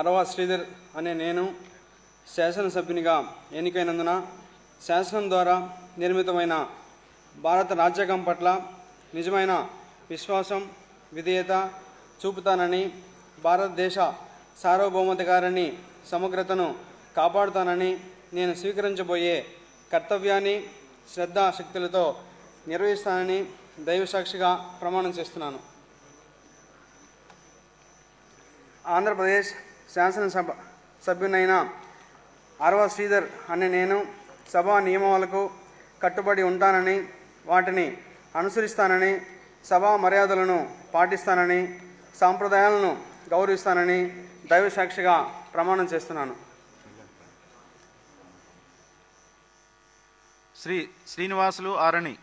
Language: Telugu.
అరవ శ్రీధర్ అనే నేను శాసనసభ్యునిగా ఎన్నికైనందున శాసనం ద్వారా నిర్మితమైన భారత రాజ్యాంగం పట్ల నిజమైన విశ్వాసం విధేయత చూపుతానని భారతదేశ సార్వభౌమాధికారాన్ని సమగ్రతను కాపాడుతానని నేను స్వీకరించబోయే కర్తవ్యాన్ని శ్రద్ధాశక్తులతో నిర్వహిస్తానని దైవసాక్షిగా ప్రమాణం చేస్తున్నాను. ఆంధ్రప్రదేశ్ శాసనసభ సభ్యునైన ఆర్వ శ్రీధర్ అనే నేను సభా నియమాలకు కట్టుబడి ఉంటానని వాటిని అనుసరిస్తానని సభా మర్యాదలను పాటిస్తానని సాంప్రదాయాలను గౌరవిస్తానని దైవసాక్షిగా ప్రమాణం చేస్తున్నాను. శ్రీ శ్రీనివాసులు ఆరణి.